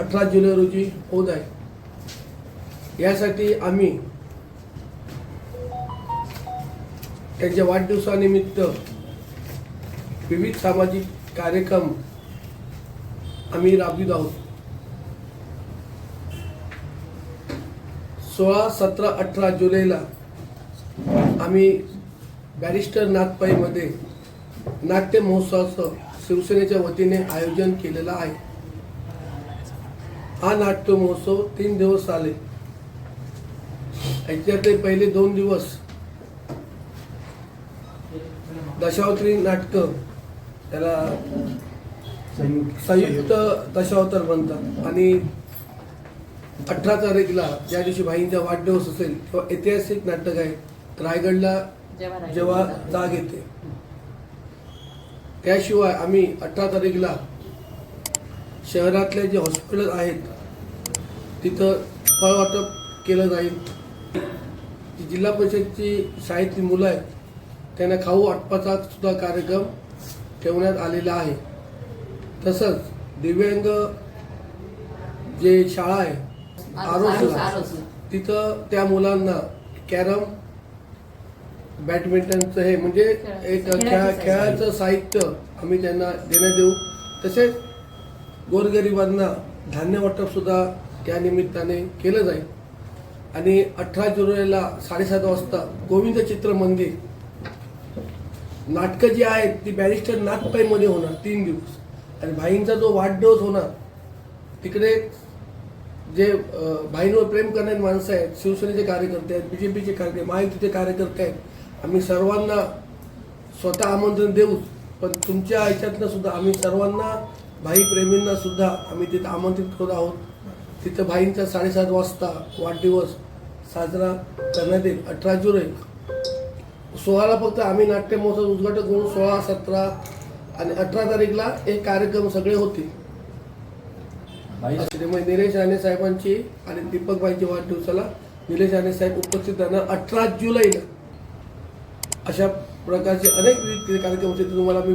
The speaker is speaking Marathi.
अठरा जुलै रोजी होत आहे. यासाठी आम्ही त्यांच्या वाढदिवसानिमित्त विविध सामाजिक कार्यक्रम आम्ही राबवित आहोत. सोळा सतरा अठरा जुलैला आम्ही बॅरिस्टर नागपाईमध्ये नाट्य महोत्सवाचं शिवसेनेच्या वतीने आयोजन केलेलं आहे. हा नाट्य महोत्सव तीन दिवस चाले. याच्यातले पहिले दोन दिवस. दशावतारी नाटकं त्याला संयुक्त दशावतार म्हणतात आणि अठरा तारीखला ज्या दिवशी भाईंचा वाढदिवस असेल तेव्हा ऐतिहासिक नाटक आहे रायगडला जेव्हा जाग येते. त्याशिवाय आम्ही अठरा तारीखला शहरातले जे हॉस्पिटल आहेत तिथं फळ वाटप केलं जाईल जी जिल्हा परिषदची शाळेतली मुलं आहेत त्यांना खाऊ वाटपाचा सुद्धा कार्यक्रम ठेवण्यात आलेला आहे. तसंच दिव्यांग जे शाळा आहे आरोसला तिथं त्या मुलांना कॅरम बॅडमिंटनचं हे म्हणजे एक खेळा. खेळाचं साहित्य आम्ही त्यांना देण्यात देऊ. तसेच गोरगरिबांना धान्य वाटप सुद्धा या निमित्ताने केलं जाईल. आणि अठरा जुलैला साडेसात वाजता गोविंद चित्र मंदिर. नाटकं जी आहेत ती बॅरिस्टर नागपाईमध्ये होणार तीन दिवस. आणि भाईंचा जो वाढदिवस होणार तिकडे जे भाईंवर प्रेम करणारी माणसं आहेत शिवसेनेचे कार्यकर्ते आहेत बी जे पीचे कार्यकर्ते महायुतीचे कार्यकर्ते आहेत आम्ही सर्वांना स्वतः आमंत्रण देऊच. पण तुमच्या ह्याच्यातनं सुद्धा आम्ही सर्वांना भाई प्रेमींना सुद्धा आम्ही तिथं आमंत्रित करत आहोत. तिथं भाईंचा साडेसात वाजता वाढदिवस साजरा करण्यात येईल. अठरा जुलै सोळाला फक्त आम्ही नाट्य महोत्सव उद्घाटन करून सोळा सतरा आणि अठरा तारीखला एक कार्यक्रम सगळे होतील. त्यामुळे निलेश राणे साहेबांची आणि दीपक भाईच्या वाढदिवसाला निलेश राणे साहेब उपस्थित राहणार अठरा जुलैला. अशा प्रकारचे अनेक विविध कार्यक्रम होते तुम्हाला मी